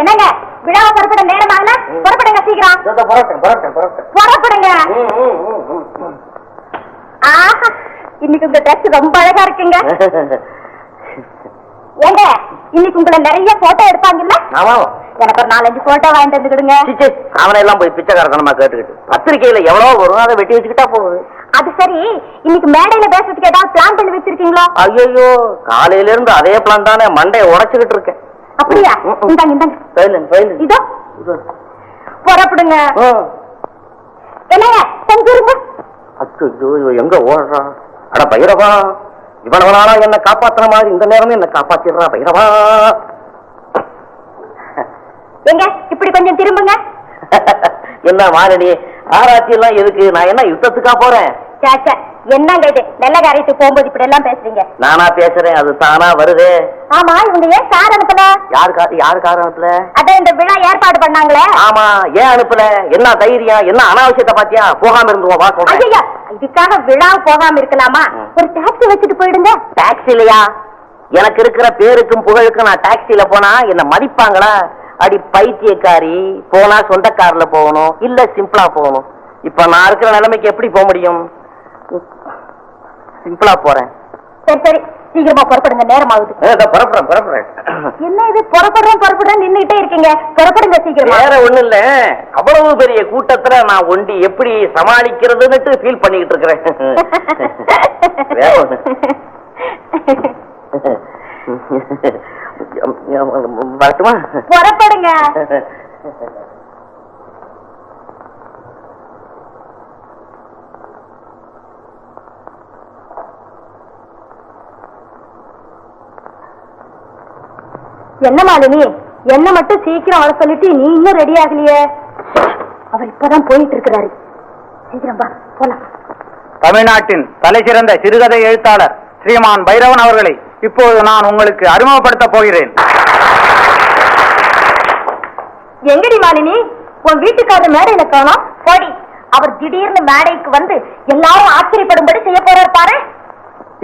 என்னங்க? விழாவை புறப்பட நேரம் ஆகல புறப்படுங்க சீக்கிரம். புறப்படுங்க. ஆஹா இன்னைக்கு உங்க ட்ரெஸ் ரொம்ப அழகா இருக்குங்க. ஏங்க இன்னைக்கு உங்களை நிறைய போட்டோ எடுப்பாங்கல்ல? எனக்கு ஒரு நாலஞ்சு போட்டோ வாங்கிட்டு வந்து கொடுங்க. சிச்சே, அவனை எல்லாம் போய் பிச்சைக்காரத்தனமா கேட்டுக்கிட்டு. பத்திரிக்கையில எவ்வளவு வரும் அதை வெட்டி வச்சுக்கிட்டா போகுது. அது சரி இன்னைக்கு மேடையில பேசுறதுக்கு ஏதாவது பிளான் பண்ணி வச்சிருக்கீங்களோ? ஐயோ காலையில இருந்து அதே பிளான் தானே மண்டையை உடைச்சுக்கிட்டு இருக்கேன். அப்படியா. இந்தாங்க இந்தாங்க இதோ. புறப்படுங்க. என்னங்க? செஞ்சிருங்க அச்சோ எங்க ஓடுறான் அட பைரவா நாளா என்ன காப்பாத்துற மாதிரி இந்த நேரமே என்ன காப்பாத்திடுறா பைரவா. எங்க? இப்படி கொஞ்சம் திரும்புங்க. என்ன மாரணி ஆராய்ச்சி எல்லாம் எதுக்கு? நான் என்ன யுத்தத்துக்கா போறேன்? என்னங்க இது நல்ல காரியத்துக்கு போகும்போது இப்படி எல்லாம் பேசுறீங்க. நானா பேசுறேன் அது தானா வருது? ஆமா இவங்க ஏன் கார் அனுப்பல? யாரு கா யாரு காரணத்துல அதான் இந்த விழா ஏற்பாடு பண்ணாங்களே. ஆமா ஏன் அனுப்பல? என்ன தைரியம்? என்ன அனாவசியத்தை பாத்தியா? போகாம இருந்துவோம் வா சொல்றேன் ஐயா இதுக்காக விழா போகாம இருக்கலாமா. ஒரு டாக்ஸி வச்சுட்டு போயிடுங்க. டாக்ஸிலையா எனக்கு இருக்கிற பேருக்கும் புகழுக்கும் நான் டாக்ஸில போனா என்ன மதிப்பாங்களா? அடி பைத்தியக்காரி போனா சொந்த கார்ல போகணும் இல்ல சிம்பிளா போகணும். இப்ப நான் இருக்கிற நிலைமைக்கு எப்படி போக முடியும்? சிம்பிளா போறேன். சரி சரி. சீக்கிரமா புறப்படுங்க. நேரம் ஆகுது. புறப்புறேன் புறப்புறேன் என்ன இது? புறப்படுறோம் புறப்படுறோம் நின்னுட்டே இருக்கீங்க. புறப்படுங்க சீக்கிரமா. வேற ஒண்ணு இல்ல. அவ்வளவு பெரிய கூட்டத்துல நான் ஒண்டி எப்படி சமாளிக்கிறதுன்னு ஃபீல் பண்ணிக்கிட்டு இருக்கிறேன். வரட்டுமா? புறப்படுங்க. என்ன மாலினி? என்ன மட்டும் சீக்கிரம் வர சொல்லிட்டு நீ இன்னும் ரெடி ஆகலையே? அவர் இப்பதான் போயிட்டு இருக்கிறாரு. சீக்கிரம் வா போலாம். தமிழ்நாட்டின் தலைசிறந்த சிறுகதை எழுத்தாளர் ஸ்ரீமான் பைரவன் அவர்களை இப்போது நான் உங்களுக்கு அறிமுகப்படுத்தப் போகிறேன். எங்கடி மாலினி? உன் வீட்டுக்காரர் மேடையில காணோம் போடி. அவர் திடீர்னு மேடைக்கு வந்து எல்லாரும் ஆச்சரியப்படும்படி செய்ய போறார் பாரு.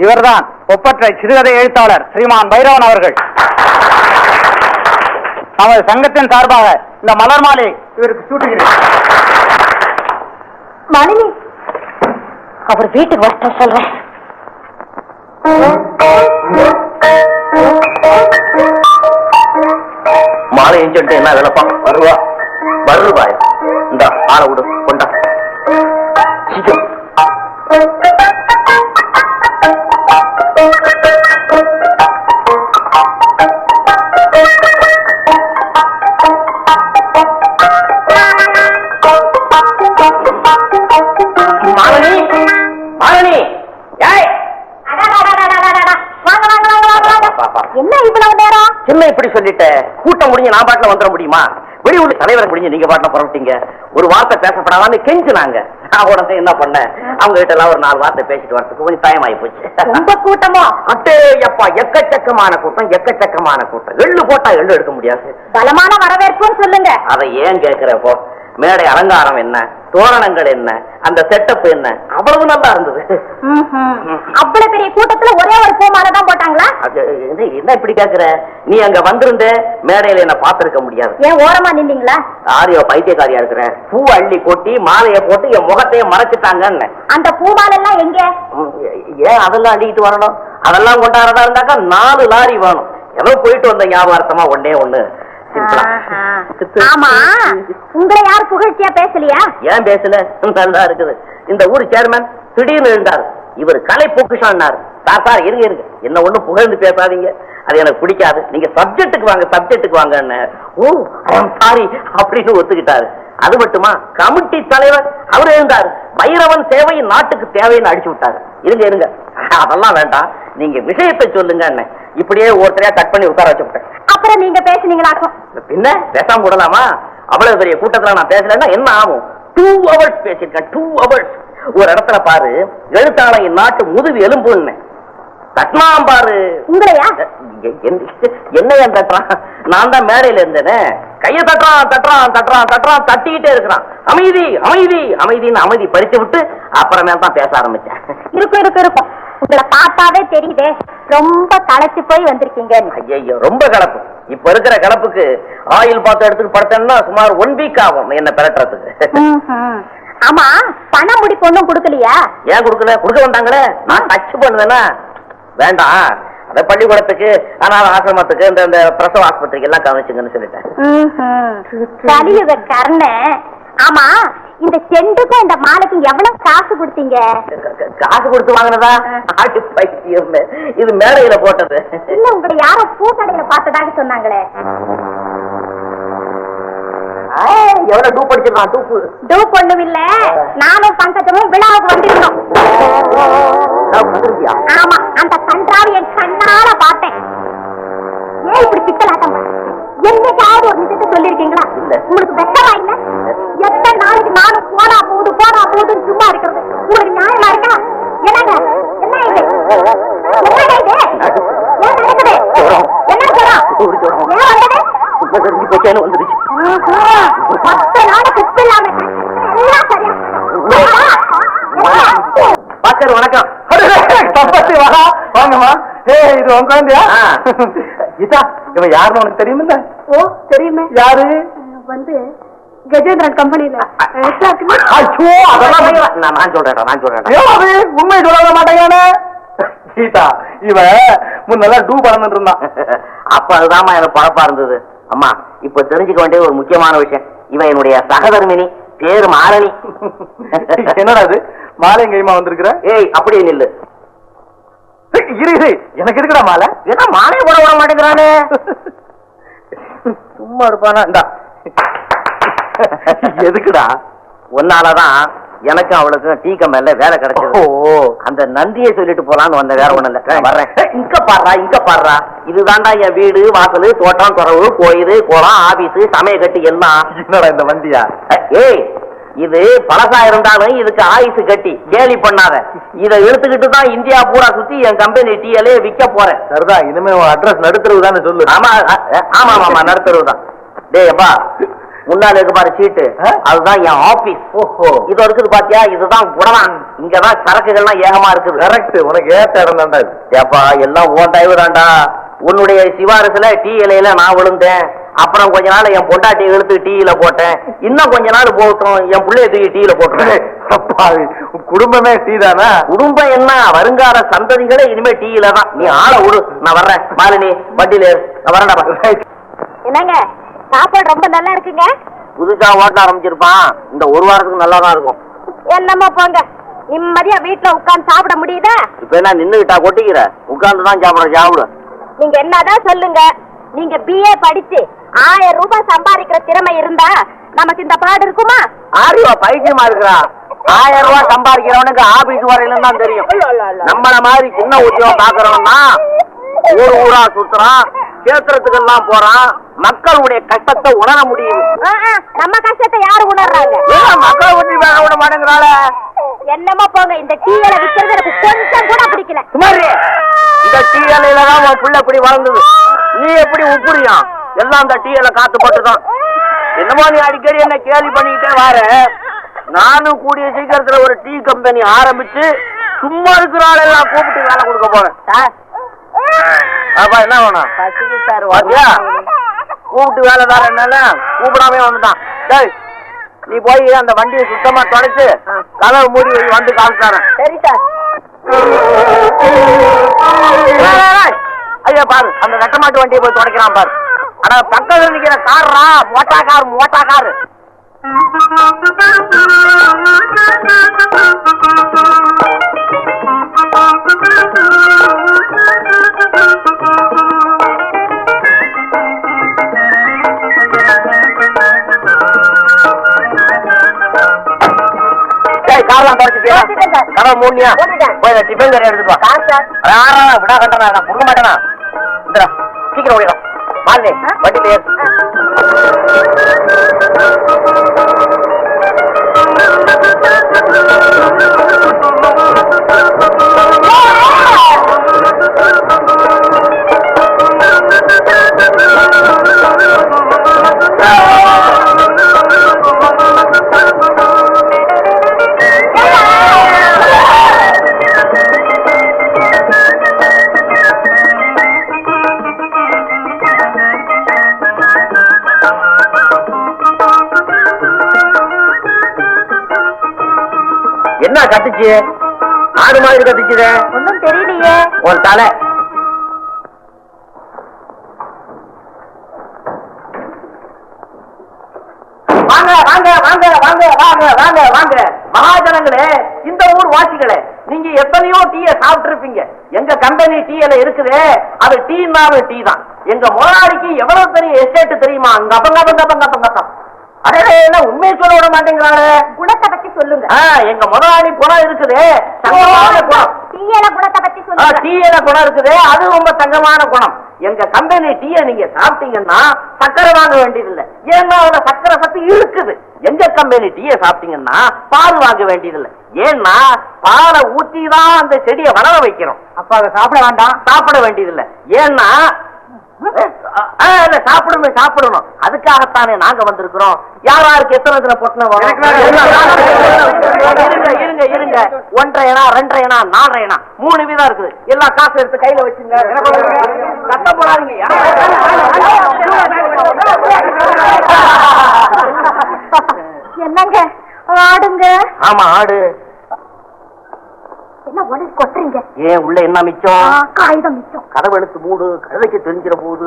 இவர்தான் ஒப்பற்ற சிறுகதை எழுத்தாளர் ஸ்ரீமான் பைரவன் அவர்கள். நமது சங்கத்தின் சார்பாக இந்த மலர் மாலை இவருக்கு சூட்டுகிறேன். மாலினி அவர் வீட்டுக்கு வர சொல்றேன். மாலையும் சொல்லிட்டு என்ன வேலைப்பா? வருவா. வருவாய். இந்த ஆளை விடு கொண்டா. சீக்கிரம். நேரம் என்ன இப்படி சொல்லிட்ட? கூட்டம் முடிஞ்சு நான் பாட்டுல வந்துட முடியுமா? வெளியூர் தலைவர் முடிஞ்சு நீங்க பாட்டுல புறப்பட்டீங்க. ஒரு வார்த்தை பேசப்படாதான்னு கெஞ்சுனாங்க. நான் உடனே என்ன பண்ணேன்? அவங்க கிட்ட எல்லாம் ஒரு நாலு வார்த்தை பேசிட்டு வரதுக்கு கொஞ்சம் டைம் ஆகி போச்சு. ரொம்ப கூட்டமோ? அட்டே அப்பா எக்கச்சக்கமான கூட்டம் எக்கச்சக்கமான கூட்டம். எள்ளு போட்டா எள்ளு எடுக்க முடியாது. பலமான வரவேற்புன்னு சொல்லுங்க. அதை ஏன் கேக்குறப்போ மேடை அலங்காரம் என்ன? தோரணங்கள் என்ன? அந்த செட்டப் என்ன? அவ்வளவு நல்லா இருந்தது. அவ்வளவு பெரிய கூட்டத்துல ஒரே ஒரு பூ மாலை தான் போட்டாங்களா? என்ன இப்படி கேக்குற? நீ அங்க வந்திருந்த மேடையில என்ன பார்த்திருக்க முடியாது. ஏன் ஓரமா நின்னீங்களா? ஆரியோ பைத்தியக்காரியா இருக்கிற. பூ அள்ளி கொட்டி மாலையை போட்டு என் முகத்தையே மறைச்சிட்டாங்கன்னு. அந்த பூ மாலை எல்லாம் எங்க ஏன் அதெல்லாம் அள்ளிக்கிட்டு வரணும்? அதெல்லாம் கொண்டாடுறதா இருந்தாக்கா நாலு லாரி வேணும். ஏதோ போயிட்டு வந்த ஞாபகார்த்தமா ஒன்னே ஒண்ணு. ஆமா. உங்களை யார் புகழ்ச்சியா பேசலையா? ஏன் பேசல? நல்லா இருக்குது. இந்த ஊர் சேர்மன் திடீர்னு இருந்தார் இவர் கலை பொக்குஷான்னாரு. சார் சார் இருங்க இருங்க. என்ன ஒண்ணும் புகழ்ந்து பேசாதீங்க. அது எனக்கு பிடிக்காது. நீங்க சப்ஜெக்ட்டுக்கு வாங்க சப்ஜெக்ட்டுக்கு வாங்கன்னு. ஓ சாரி அப்படின்னு ஒத்துக்கிட்டாரு. அது மட்டுமா? கமிட்டி தலைவர் அவர் இருந்தார் பைரவன் சேவை நாட்டுக்கு தேவைன்னு அடிச்சு விட்டாரு. இருங்க இருங்க. அதெல்லாம் வேண்டாம். நீங்க விஷயத்தை சொல்லுங்க இப்படியே ஒருத்தரையா கட் பண்ணி உட்கார வச்சு விட்டேன். அப்புறம் நீங்க பேசுனீங்களாக்கும். பின்ன பேசாம விடலாமா? அவ்வளவு பெரிய கூட்டத்துல நான் பேசலன்னா என்ன ஆகும்? டூ ஹவர்ஸ் பேசியிருக்கேன் டூ ஹவர்ஸ் ஒரு இடத்துல பாரு எழுத்தாளர் நாட்டு முதுகு எலும்புன்னு. தட்டினான் பாரு. உங்களையா? என்- என்ன ஏன் தட்டுறான்? நான் தான் மேடையில இருந்தேனே. கைய தட்டுறான் தட்டுறான் தட்டுறான் தட்டுறான் தட்டிக்கிட்டே இருக்கிறான். அமைதி அமைதி அமைதின்னு அமைதி பறிச்சு விட்டு அப்புறமே தான் பேச ஆரம்பிச்சேன். இருக்கும் இருக்கும் இருக்கும். உங்களை பார்த்தாவே தெரியுதே. ரொம்ப களைச்சு போய் வந்திருக்கீங்க. ஐயோ ரொம்ப கலப்பு இப்ப இருக்கிற கலப்புக்கு ஆயில் பாத்து எடுத்துட்டு படுத்தேன்னா சுமார் ஒன் வீக் ஆகும் என்ன பெரட்டுறதுக்கு. ஆமா பணம் முடி பொண்ணும் கொடுக்கலையா? ஏன் கொடுக்கல? கொடுக்க வந்தாங்களே. நான் டச் பண்ணுவேனா? வேண்டாம். அத பள்ளிக்கூடத்துக்கு அனாத ஆசிரமத்துக்கு இந்த இந்த பிரசவ ஆஸ்பத்திரிக்கு எல்லாம் கவனிச்சுங்கன்னு சொல்லிட்டேன். ஆமா இந்த செண்டுக்கும் இந்த மாலைக்கு எவ்வளவு காசு கொடுத்தீங்க? காசு கொடுத்து வாங்கினதா? ஆட்டு பைத்தியம். இது மேடையில போட்டது. இல்ல உங்களை யாரோ பூக்கடையில பார்த்ததாக சொன்னாங்களே? எவ்வளவு டூ படிச்சிருக்கான் டூப்பு. டூ பொண்ணும் இல்ல. நானும் பங்கஜமும் விழாவுக்கு வந்திருந்தோம். ஆமா அந்த கன்றாவை என் கண்ணால பார்த்தேன். ஏன் இப்படி பித்தலாட்டம் என்னைக்காவது ஒரு நிஜத்தை சொல்லிருக்கீங்களா. உங்களுக்கு வெக்கமா இல்ல. இருக்கிறது உங்களுக்கு நியாயமா இருக்கா என்னங்க? என்ன இது என்னங்க இது ஏன் நடக்குது என்ன சொல்றோம் ஒரு ஜுரம். ஏன் வந்தது? உண்மை தெரிஞ்சு போச்சேன்னு வந்துருச்சு பத்து நாள் குப்பை இல்லாம எல்லாம் சரியா? பாஸ்கர் வணக்கம். வாங்கம்மா. ஏய் இது உங்க குழந்தையா. இதா இவன் யாருன்னு உனக்கு தெரியுமில்ல? ஓ தெரியுமே. யாரு? வந்து கஜேந்திரன் கம்பெனில ஐயோ அதெல்லாம் நான் நான் சொல்றேன்டா நான் அது உண்மை சொல்ல மாட்டேங்கானே கீதா இவன் முன்னெல்லாம் டூ பறந்துட்டு இருந்தான் அப்ப அதுதாம்மா எனக்கு பழப்பா இருந்தது. அம்மா இப்ப தெரிஞ்சுக்க வேண்டிய ஒரு முக்கியமான விஷயம். இவன் என்னுடைய சகதர்மினி பேரு மாரணி. என்னடா அது மாலை கைமா வந்திருக்கிற? ஏய் அப்படியே நில்லு. இரு இரு. எனக்கு இருக்குடா மாலை? ஏன்னா மாலையை போட விட மாட்டேங்கிறானே. சும்மா இருப்பானா? இந்தா. எதுக்குடா? உன்னாலதான் எனக்கும் அவளுக்கும் டீ கம்பெனில வேலை கிடைச்சது. ஓ அந்த நந்தியை சொல்லிட்டு போலான்னு வந்த வேற ஒண்ணு இல்ல. வர்றேன். இங்க பாடுறா இங்க பாடுறா இதுதான்டா என் வீடு வாசல் தோட்டம் துறவு கோயில் குளம் ஆபீஸ் சமயக்கட்டு எல்லாம். என்னடா இந்த வண்டியா? ஏய் இது பழசா இருந்தாலும் இதுக்கு ஆயுசு கட்டி. கேலி பண்ணாத. இதை எடுத்துக்கிட்டு தான் இந்தியா பூரா சுத்தி என் கம்பெனி டீயலே விற்க போறேன். சரிதான் இனிமே அட்ரஸ் நடுத்தரவு தானே சொல்லு. ஆமா ஆமா ஆமா நடுத்தருவு தான் டேய் அப்பா. முன்னால இருக்கு பாரு சீட்டு? அதுதான் என் ஆபீஸ் ஓஹோ. இது இருக்குது பாத்தியா? இதுதான் குடவான் இங்கதான் சரக்குகள்லாம் ஏகமா இருக்குது. கரெக்ட் உனக்கு ஏத்த இடம் ஏப்பா எல்லாம் தயவு தான்டா. உன்னுடைய சிபாரிசுல டீ இலையில நான் விழுந்தேன். அப்புறம் கொஞ்ச நாள் என் பொண்டாட்டி இழுத்து டீயில போட்டேன். இன்னும் கொஞ்ச நாள் போகட்டும் என் பிள்ளைய தூக்கி டீயில போட்டுருவேன். குடும்பமே டீ தானா? குடும்பம் என்ன? வருங்கால சந்ததிகளே இனிமே டீயில தான். நீ ஆளை விடு. நான் வர்றேன். மாலினி வண்டியில வரேன்டா என்னங்க? சாப்பாடு ரொம்ப நல்லா இருக்குங்க. புதுசா ஓட்ட ஆரம்பிச்சிருப்பான். இந்த ஒரு வாரத்துக்கு நல்லா தான் இருக்கும். என்னமோ போங்க. நிம்மதியா வீட்டுல உட்கார்ந்து சாப்பிட முடியுதா? இப்ப என்ன நின்னுகிட்டா கொட்டிக்கிற? உட்கார்ந்து தான் சாப்பிட. சாப்பிடு நீங்க என்னதான் சொல்லுங்க. நீங்க பிஏ படிச்சு ஆயிரம் ரூபாய் சம்பாதிக்கிற திறமை இருந்தா நமக்கு இந்த பாடு இருக்குமா? ஆரிவா பைத்தியமா இருக்கிறா. ஆயிரம் ரூபாய் சம்பாதிக்கிறவனுக்கு ஆபீஸ் வரையிலும் தான் தெரியும். நம்மள மாதிரி சின்ன உத்தியோகம் பாக்குறவன்னா ஊர் ஊரா சுத்துறான் கேத்திரத்துக்கு எல்லாம் போறான் மக்களுடைய கஷ்டத்தை உணர முடியுது. ஆ, நம்ம கஷ்டத்தை யாரு உணர்றாங்க? மக்களை ஒட்டி வேக விட மாட்டேங்கிறாள? என்னமோ போங்க இந்த டீயில விக்கிறது எனக்கு கொஞ்சம் கூட பிடிக்கல. சுமாரி இந்த டீ இலையில தான் உன் புள்ள இப்படி வளர்ந்தது. நீ எப்படி உப்புறியா எல்லாம் அந்த டீ இலை காத்து போட்டுதான். என்னமோ நீ அடிக்கடி என்ன கேலி பண்ணிக்கிட்டே வார. நானும் கூடிய சீக்கிரத்துல ஒரு டீ கம்பெனி ஆரம்பிச்சு சும்மா இருக்கிற ஆளெல்லாம் கூப்பிட்டு வேலை கொடுக்க போறேன். அப்பா என்ன வேணும்? பாத்தியா? கூப்பிட்டு வேலை வேற என்னன்னு? கூப்பிடாம வந்துட்டான். டேய் நீ போய் அந்த வண்டியை சுத்தமா தொலைச்சு கதவை மூடி வந்து காமிச்சாரன் சரி சார். ஐயா பாரு அந்த நட்டமாட்டு வண்டியை போய் தொடக்கிறான் பாரு. ஆனா பக்கத்துல நிக்கிற கார்ரா மோட்டா கார் மோட்டா கார். டேய் காரெல்லாம் தொடச்சிட்டியா கடை மூடியா போய் டிஃபன் கறி எடுத்துட்டு வா. வேற விடா கண்டனா நான் கொடுக்க கத்துச்சு? ஆடு மாதிரி கத்துச்சுதே ஒண்ணும் தெரியலையே. ஒரு தலை. வாங்க வாங்க வாங்க வாங்க வாங்க வாங்க வாங்க. மகாஜனங்களே இந்த ஊர் வாசிகளே நீங்க எத்தனையோ டீய சாப்பிட்டு இருப்பீங்க எங்க கம்பெனி டீயில இருக்குதே அது டீனாவே டீ தான் எங்க முதலாளிக்கு எவ்வளவு பெரிய எஸ்டேட் தெரியுமா? அங்க அப்பங்க அப்பங்க அப்பங்க அப்பங்க அப்பங்க அடே என்ன உண்மையை சொல்ல விட மாட்டேங்கிறாளே? குணத்தை பத்தி சொல்லுங்க. எங்க முதலாளி குணம் இருக்குதே. தங்கமான குணம். டீயல குணத்தை பத்தி சொல்லுங்க. டீயில குணம் இருக்குது. அது ரொம்ப தங்கமான குணம். எங்க கம்பெனி டீயை நீங்க சாப்பிட்டீங்கன்னா சக்கரை வாங்க வேண்டியதில்லை. ஏன்னா அதுல சக்கரை சத்து இருக்குது. எங்க கம்பெனி டீயை சாப்பிட்டீங்கன்னா பால் வாங்க வேண்டியதில்லை. ஏன்னா பாலை ஊத்தி தான் அந்த செடியை வளர வைக்கிறோம். அப்ப அதை சாப்பிட வேண்டாம். சாப்பிட வேண்டியதில்லை. ஏன்னா இல்ல, சாப்பிடணும் அதுக்காகத்தானே நாங்க வந்திருக்கிறோம் யார் யாருக்கு எத்தனை எத்தனை வரும் இருங்க இருங்க இருங்க ஒன்றரை ஏனா ரெண்டரை ஏனா நாலரை ஏனா மூணு வீதம் இருக்குது எல்லா காசு எடுத்து கையில வச்சுங்க சத்தம் போடாதீங்க என்னங்க ஆடுங்க ஆமா ஆடு என்ன உடனே கொட்டுறீங்க? ஏன் உள்ள என்ன மிச்சம்? காகிதம் மிச்சம். கதவு எடுத்து மூடு கழுதைக்கு தெரிஞ்சிட போகுது